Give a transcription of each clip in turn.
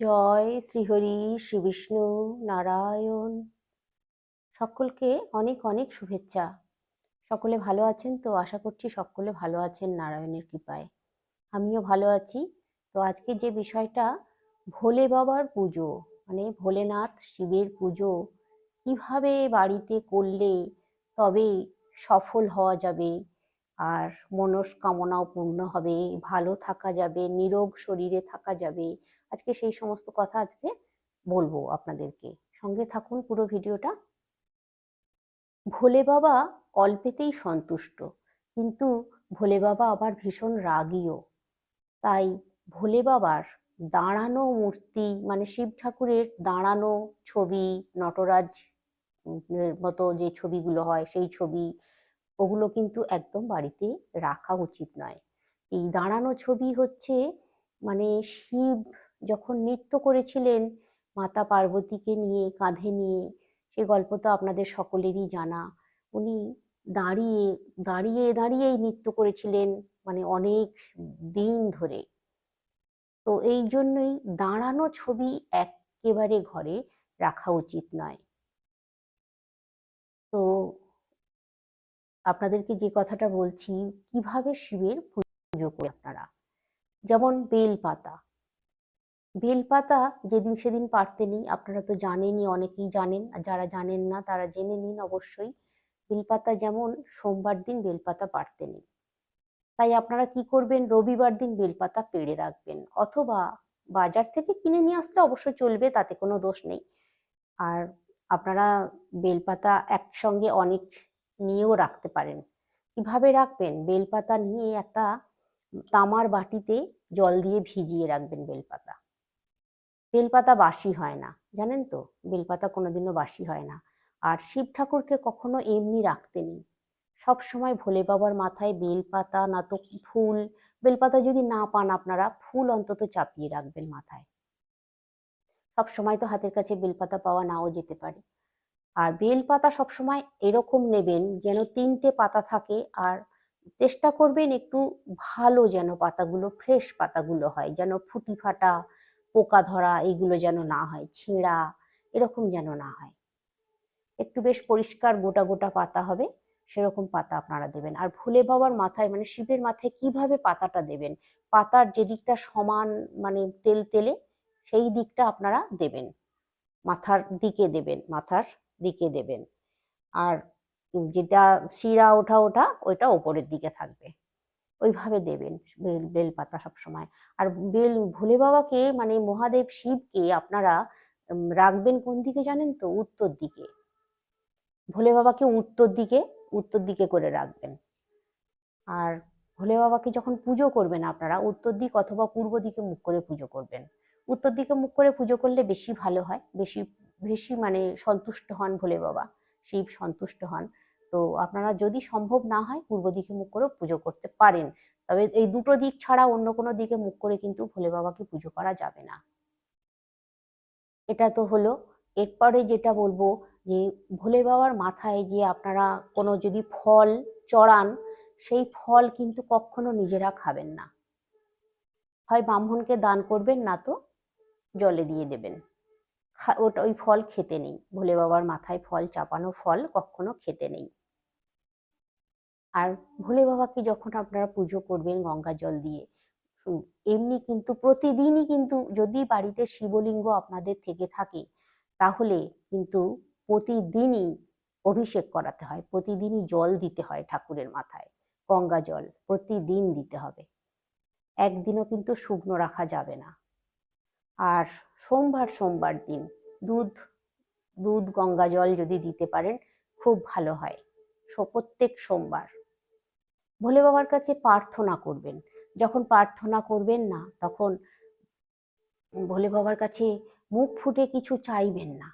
জয় শ্রীহরি, শ্রী বিষ্ণু, নারায়ণ। সকলকে অনেক অনেক শুভেচ্ছা। সকলে ভালো আছেন তো? আশা করছি সকলে ভালো আছেন নারায়ণের কৃপায়। আমিও ভালো আছি। তো আজকে যে বিষয়টা, ভোলে বাবার পুজো মানে ভোলেনাথ শিবের পুজো, কীভাবে বাড়িতে করলে তবে সফল হওয়া যাবে? আর মনস্কামনাও পূর্ণ হবে, ভালো থাকা যাবে, নিরোগ শরীরে থাকা যাবে আজকে সেই সমস্ত কথা আজকে বলব আপনাদেরকে। সঙ্গে থাকুন পুরো ভিডিওটা। ভোলে বাবা অল্পেতেই সন্তুষ্ট, কিন্তু ভোলে বাবা আবার ভীষণ রাগীও তাই ভোলে বাবার দাঁড়ানো মূর্তি মানে শিব ঠাকুরের দাঁড়ানো ছবি, নটরাজ মতো যে ছবিগুলো হয়, সেই ছবি, ওগুলো কিন্তু একদম বাড়িতে রাখা উচিত নয়। এই দাঁড়ানো ছবি হচ্ছে মানে শিব যখন নৃত্য করেছিলেন মাতা পার্বতীকে নিয়ে, কাঁধে নিয়ে, সে গল্প তো আপনাদের সকলেরই জানা। উনি দাঁড়িয়ে দাঁড়িয়ে, দাঁড়িয়েই নৃত্য করেছিলেন মানে অনেক দিন ধরে। তো এই জন্যই দাঁড়ানো ছবি একেবারে ঘরে রাখা উচিত নয়। তো আপনাদেরকে যে কথাটা বলছি, কীভাবে শিবের পুজো করে আপনারা? যেমন বেল পাতা বেলপাতা যেদিন সেদিন পারতেনই আপনারা তো জানেনই, অনেকেই জানেন, আর যারা জানেন না তারা জেনে নিন অবশ্যই, বেলপাতা যেমন সোমবার দিন বেলপাতা পারতেনই তাই আপনারা কি করবেন? রবিবার দিন বেলপাতা পেড়ে রাখবেন, অথবা বাজার থেকে কিনে নিয়ে আসলে অবশ্যই চলবে, তাতে কোনো দোষ নেই। আর আপনারা বেলপাতা একসঙ্গে অনেক নিয়েও রাখতে পারেন। কীভাবে রাখবেন? বেলপাতা নিয়ে একটা তামার বাটিতে জল দিয়ে ভিজিয়ে রাখবেন বেলপাতা। বেলপাতা বাসি হয় না, জানেন তো? বেলপাতা কোনোদিনও বাসি হয় না। আর শিব ঠাকুরকে কখনো এমনি রাখতে নেই। সব সময় ভোলে বাবার মাথায় বেলপাতা না তো ফুল, বেলপাতা যদি না পান আপনারা, ফুল অন্তত চাপিয়ে রাখবেন মাথায়। সব সময় তো হাতের কাছে বেলপাতা পাওয়া নাও যেতে পারে। আর বেলপাতা সবসময় এরকম নেবেন যেন তিনটে পাতা থাকে আর চেষ্টা করবেন একটু ভালো যেন পাতাগুলো, ফ্রেশ পাতাগুলো হয়, যেন ফুটি ফাটা পোকা ধরা, এগুলো যেন না হয়, ছেঁড়া, এরকম যেন না হয়। একটু বেশ পরিষ্কার গোটা গোটা পাতা হবে, সেরকম পাতা আপনারা দেবেন। আর ভুলে বাবার মাথায় মানে শিবের মাথায় কীভাবে পাতাটা দেবেন? পাতার যে দিকটা সমান মানে তেল তেলে, সেই দিকটা আপনারা দেবেন। মাথার দিকে দেবেন, মাথার দিকে দেবেন। আর যেটা শিরা ওঠা ওঠা ওইটা ওপরের দিকে থাকবে। ওইভাবে দেবেন বেল, বেলপাতা সবসময়। আর বেল, ভোলে বাবাকে মানে মহাদেব শিবকে আপনারা রাখবেন কোন দিকে জানেন তো? উত্তর দিকে। ভোলে বাবাকে উত্তর দিকে উত্তর দিকে করে রাখবেন। আর ভোলে বাবাকে যখন পুজো করবেন আপনারা, উত্তর দিক অথবা পূর্ব দিকে মুখ করে পুজো করবেন। উত্তর দিকে মুখ করে পুজো করলে বেশি ভালো হয়, বেশি বেশি মানে সন্তুষ্ট হন ভোলে বাবা, শিব সন্তুষ্ট হন। তো আপনারা যদি সম্ভব না হয় পূর্ব দিকে মুখ করে পুজো করতে পারেন। তবে এই দুটো দিক ছাড়া অন্য কোনো দিকে মুখ করে কিন্তু ভোলে বাবাকে পুজো করা যাবে না। এটা তো হলো। এরপরে যেটা বলব যে ভোলে বাবার মাথায় যে আপনারা কোনো যদি ফল চড়ান, সেই ফল কিন্তু কখনো নিজেরা খাবেন না। হয় ব্রাহ্মণকে দান করবেন না তো জলে দিয়ে দেবেন। ওটা ওই ফল খেতে নেই। ভোলে বাবার মাথায় ফল চাপানো ফল কখনো খেতে নেই। আর ভোলে বাবাকে যখন আপনারা পুজো করবেন গঙ্গা জল দিয়ে এমনি কিন্তু প্রতিদিনই কিন্তু যদি বাড়িতে শিবলিঙ্গ আপনাদের থেকে থাকে, তাহলে কিন্তু প্রতিদিনই অভিষেক করাতে হয়, প্রতিদিনই জল দিতে হয় ঠাকুরের মাথায়, গঙ্গা জল প্রতিদিন দিতে হবে। একদিনও কিন্তু শুকনো রাখা যাবে না। আর সোমবার সোমবার দিন দুধ দুধ গঙ্গা জল যদি দিতে পারেন, খুব ভালো হয়। প্রত্যেক সোমবার ভোলে বাবার কাছে প্রার্থনা করবেন। যখন প্রার্থনা করবেন না, তখন ভোলে বাবার কাছে মুখ ফুটে কিছু চাইবেন না।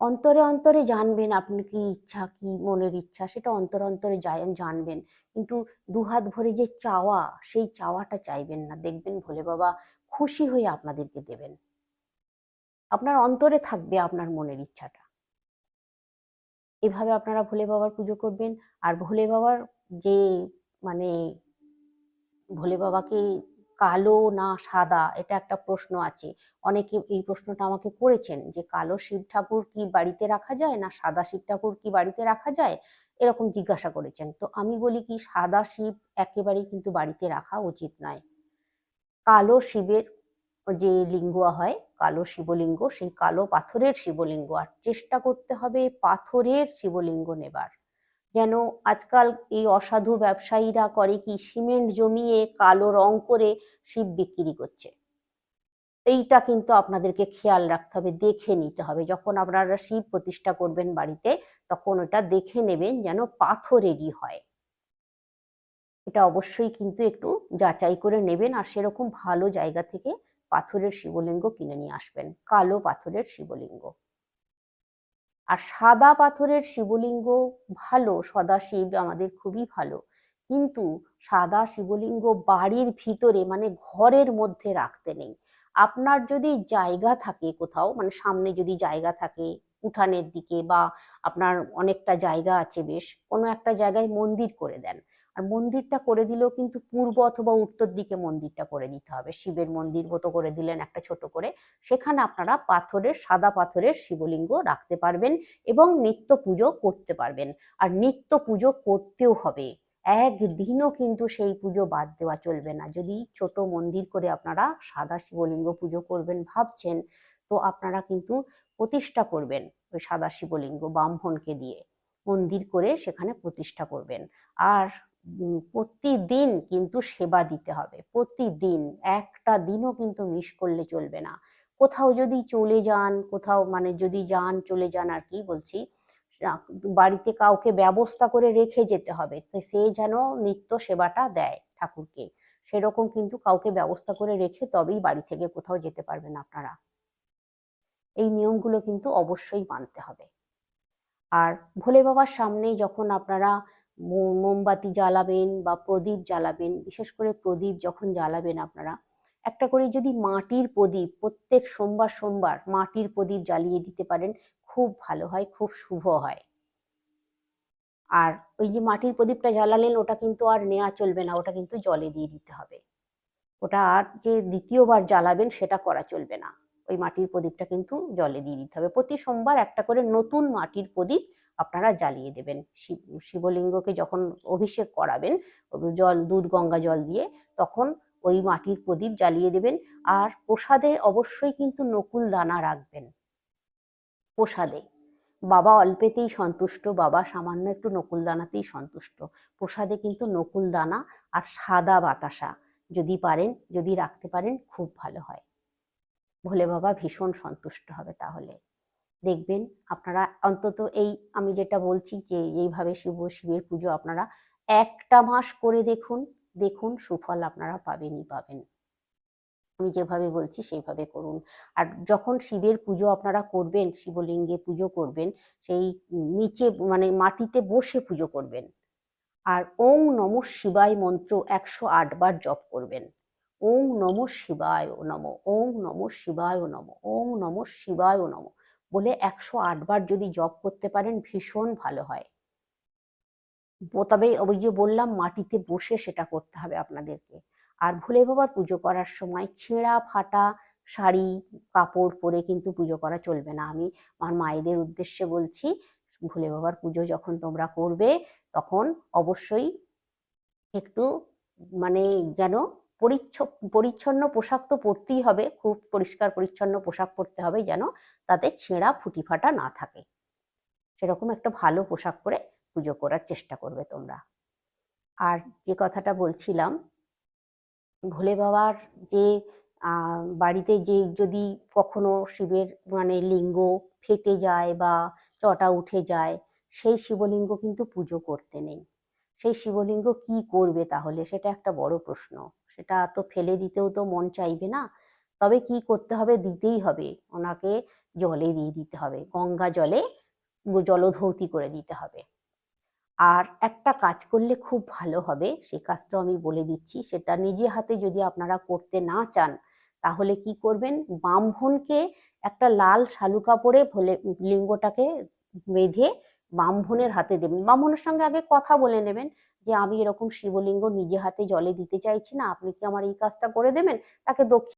অন্তরে অন্তরে জানবেন আপনি কি ইচ্ছা, কি মনের ইচ্ছা, সেটা অন্তর অন্তরে জানবেন। কিন্তু দুহাত ভরে যে চাওয়া, সেই চাওয়াটা চাইবেন না। দেখবেন ভোলে বাবা খুশি হয়ে আপনাদেরকে দেবেন। আপনার অন্তরে থাকবে আপনার মনের ইচ্ছাটা। এভাবে আপনারা ভোলে বাবার পুজো করবেন। আর ভোলে বাবার যে মানে ভোলে বাবাকে কালো না সাদা? এটা একটা প্রশ্ন আছে। অনেকে এই প্রশ্নটা আমাকে করেছেন যে, কালো শিব ঠাকুর কি বাড়িতে রাখা যায় না সাদা শিব ঠাকুর কি বাড়িতে রাখা যায়? এরকম জিজ্ঞাসা করেছেন। তো আমি বলি কি, সাদা শিব একেবারেই কিন্তু বাড়িতে রাখা উচিত নয়। কালো শিবের যে লিঙ্গ হয়, কালো শিবলিঙ্গ, সেই কালো পাথরের শিবলিঙ্গ। আর চেষ্টা করতে হবে পাথরের শিবলিঙ্গ নেবার। যেন আজকাল এই অসাধু ব্যবসায়ীরা করে কি, সিমেন্ট জমিয়ে কালো রং করে শিব বিক্রি করছে। এইটা কিন্তু আপনাদেরকে খেয়াল রাখতে হবে, দেখে নিতে হবে। যখন আপনারা শিব প্রতিষ্ঠা করবেন বাড়িতে, তখন ওটা দেখে নেবেন যেন পাথরেরই হয়। এটা অবশ্যই কিন্তু একটু যাচাই করে নেবেন আর সেরকম ভালো জায়গা থেকে পাথরের শিবলিঙ্গ কিনে নিয়ে আসবেন, কালো পাথরের শিবলিঙ্গ। আর সাদা পাথরের শিবলিঙ্গ ভালো, সদাশিব আমাদের খুবই ভালো। কিন্তু সাদা শিবলিঙ্গ বাড়ির ভিতরে মানে ঘরের মধ্যে রাখতে নেই। আপনার যদি জায়গা থাকে কোথাও মানে সামনে যদি জায়গা থাকে উঠানের দিকে বা আপনার অনেকটা জায়গা আছে বেশ, কোনো একটা জায়গায় মন্দির করে দেন। আর মন্দিরটা করে দিলেও কিন্তু পূর্ব অথবা উত্তর দিকে মন্দিরটা করে দিতে হবে। শিবের মন্দির মতো করে দিলেন একটা ছোট করে। সেখানে আপনারা পাথরের, সাদা পাথরের শিবলিঙ্গ রাখতে পারবেন এবং নিত্য পুজো করতে পারবেন। আর নিত্য পুজো করতেও হবে। একদিনও কিন্তু সেই পুজো বাদ দেওয়া চলবে না। যদি ছোট মন্দির করে আপনারা সাদা শিবলিঙ্গ পুজো করবেন ভাবছেন, তো আপনারা কিন্তু প্রতিষ্ঠা করবেন ওই সাদা শিবলিঙ্গ ব্রাহ্মণকে দিয়ে। মন্দির করে সেখানে প্রতিষ্ঠা করবেন। আর প্রতিদিন কিন্তু সেবা দিতে হবে। প্রতিদিন, একটা দিনও কিন্তু মিস করলে চলবে না। কোথাও যদি চলে যান, কোথাও মানে যদি যান, চলে যান আর কি বলছি বাড়িতে কাউকে ব্যবস্থা করে রেখে যেতে হবে। সে যেন নিত্য সেবাটা দেয় ঠাকুরকে। সেরকম কিন্তু কাউকে ব্যবস্থা করে রেখে তবেই বাড়ি থেকে কোথাও যেতে পারবেন আপনারা। এই নিয়মগুলো কিন্তু অবশ্যই মানতে হবে। আর ভোলে বাবার সামনে যখন আপনারা মোমবাতি জ্বালাবেন বা প্রদীপ জ্বালাবেন, বিশেষ করে প্রদীপ যখন জ্বালাবেন আপনারা, একটা করে যদি মাটির প্রদীপ, প্রত্যেক সোমবার সোমবার মাটির প্রদীপ জ্বালিয়ে দিতে পারেন, খুব ভালো হয়, খুব শুভ হয়। আর ওই যে মাটির প্রদীপটা জ্বালালেন, ওটা কিন্তু আর নেওয়া চলবে না, ওটা কিন্তু জলে দিয়ে দিতে হবে। ওটা আর যে দ্বিতীয়বার জ্বালাবেন, সেটা করা চলবে না। ওই মাটির প্রদীপটা কিন্তু জলে দিয়ে দিতে হবে। প্রতি সোমবার একটা করে নতুন মাটির প্রদীপ আপনারা জ্বালিয়ে দেবেন। শিব, শিবলিঙ্গকে যখন অভিষেক করাবেন, জল, দুধ, গঙ্গা জল দিয়ে তখন ওই মাটির প্রদীপ জ্বালিয়ে দেবেন। আর প্রসাদে অবশ্যই কিন্তু নকুল দানা রাখবেন। প্রসাদে। বাবা অল্পেতেই সন্তুষ্ট, বাবা সামান্য একটু নকুল দানাতেই সন্তুষ্ট। প্রসাদে কিন্তু নকুল দানা আর সাদা বাতাসা যদি পারেন, যদি রাখতে পারেন, খুব ভালো হয়। ভোলে বাবা ভীষণ সন্তুষ্ট হবে তাহলে। দেখবেন আপনারা অন্তত এই, আমি যেটা বলছি যে এইভাবে শিব শিবের পুজো আপনারা একটা মাস করে দেখুন দেখুন সুফল আপনারা পাবেনই পাবেন। আমি যেভাবে বলছি সেইভাবে করুন। আর যখন শিবের পুজো আপনারা করবেন, শিবলিঙ্গে পুজো করবেন, সেই নিচে মানে মাটিতে বসে পুজো করবেন। আর ওং নম শিবায় মন্ত্র একশো আট বার জপ করবেন। ওং নম শিবায় নম, ওং নম শিবায় নম, ওং নম শিবায় নম বলে একশো বার যদি জপ করতে পারেন ভীষণ ভালো হয়। তবে ওই যে বললাম মাটিতে বসে সেটা করতে হবে আপনাদেরকে। আর ভোলে বাবার পুজো করার সময় ছেঁড়া ফাটা শাড়ি, কাপড় পরে কিন্তু পুজো করা চলবে না। আমি আমার মায়েদের উদ্দেশ্যে বলছি, ভোলে বাবার পুজো যখন তোমরা করবে তখন অবশ্যই একটু মানে যেন পরিচ্ছ পরিচ্ছন্ন পোশাক তো পরতেই হবে, খুব পরিষ্কার পরিচ্ছন্ন পোশাক পরতে হবে যেন তাতে ছেঁড়া ফুটি ফাটা না থাকে। সেরকম একটা ভালো পোশাক পরে পুজো করার চেষ্টা করবে তোমরা। আর যে কথাটা বলছিলাম, ভোলে বাবার যে বাড়িতে যে যদি কখনো শিবের মানে লিঙ্গ ফেটে যায় বা চটা উঠে যায়, সেই শিবলিঙ্গ কিন্তু পুজো করতে নেই। সেই শিবলিঙ্গ কি করবে তাহলে? সেটা একটা বড় প্রশ্ন। সেটা তো ফেলে দিতেও তো মন চাইবে না। তবে কি করতে হবে? দিতেই হবে। ওনাকে জলে দিয়ে দিতে হবে। গঙ্গা জলে জলধৌতি করে দিতে হবে। আর একটা কাজ করলে খুব ভালো হবে সেই কাজটাও আমি বলে দিচ্ছি। সেটা নিজে হাতে যদি আপনারা করতে না চান, তাহলে কি করবেন? ব্রাহ্মণকে একটা লাল শালু কাপড়ে ভোলে, লিঙ্গটাকে বেঁধে ব্রাহ্মণের হাতে দেবেন। ব্রাহ্মণের সঙ্গে আগে কথা বলে নেবেন যে, আমি এরকম শিবলিঙ্গ নিজে হাতে জলে দিতে চাইছি না। আপনি কি আমার এই কাজটা করে দেবেন? তাকে দক্ষিণ